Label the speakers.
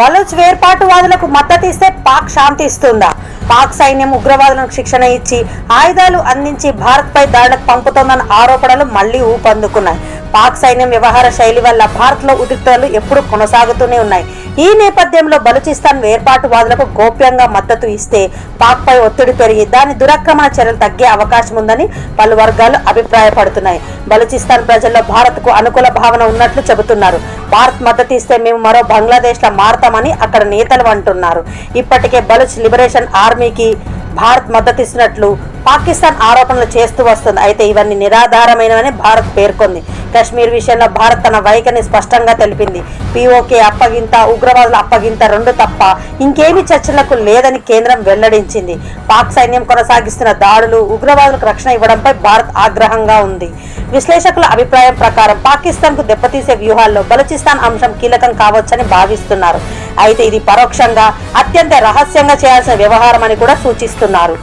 Speaker 1: బలూచ్ వేర్పాటువాదులకు మద్దతిస్తే పాక్ శాంతి ఇస్తుందా పాక్ సైన్యం ఉగ్రవాదులకు శిక్షణ ఇచ్చి ఆయుధాలు అందించి భారత్పై దాడులకు పంపుతోందన్న ఆరోపణలు మళ్ళీ ఊపందుకున్నాయి. పాక్ సైన్యం వ్యవహార శైలి వల్ల భారత్లో ఉద్రిక్తలు ఎప్పుడూ కొనసాగుతూనే ఉన్నాయి. ఈ నేపథ్యంలో బలూచిస్తాన్ వేర్పాటువాదులకు గోప్యంగా మద్దతు ఇస్తే పాక్ పై ఒత్తిడి పెరిగి దాని దురక్రమణ చర్యలు తగ్గే అవకాశం ఉందని పలు వర్గాలు అభిప్రాయపడుతున్నాయి. బలూచిస్తాన్ ప్రజల్లో భారత్కు అనుకూల భావన ఉన్నట్లు చెబుతున్నారు. భారత్ మద్దతు ఇస్తే మేము మరో బంగ్లాదేశ్ లా మారతామని అక్కడ నేతలు అంటున్నారు. ఇప్పటికే బలుచ్ లిబరేషన్ ఆర్మీకి భారత్ మద్దతిస్తున్నట్లు పాకిస్తాన్ ఆరోపణలు చేస్తూ వస్తుంది. అయితే ఇవన్నీ నిరాధారమైనవని భారత్ పేర్కొంది. కశ్మీర్ విషయంలో భారత్ తన వైఖరిని స్పష్టంగా తెలిపింది. పీఓకే అప్పగింత ఉగ్రవాదుల అప్పగింత రెండు తప్ప ఇంకేమీ చర్చలకు లేదని కేంద్రం వెల్లడించింది. పాక్ సైన్యం కొనసాగిస్తున్న దాడులు ఉగ్రవాదులకు రక్షణ ఇవ్వడంపై భారత్ ఆగ్రహంగా ఉంది. విశ్లేషకుల అభిప్రాయం ప్రకారం పాకిస్తాన్కు దెబ్బతీసే వ్యూహాల్లో బలూచిస్తాన్ అంశం కీలకం కావచ్చని భావిస్తున్నారు. అయితే ఇది పరోక్షంగా అత్యంత రహస్యంగా చేయాల్సిన వ్యవహారం అని కూడా సూచిస్తున్నారు.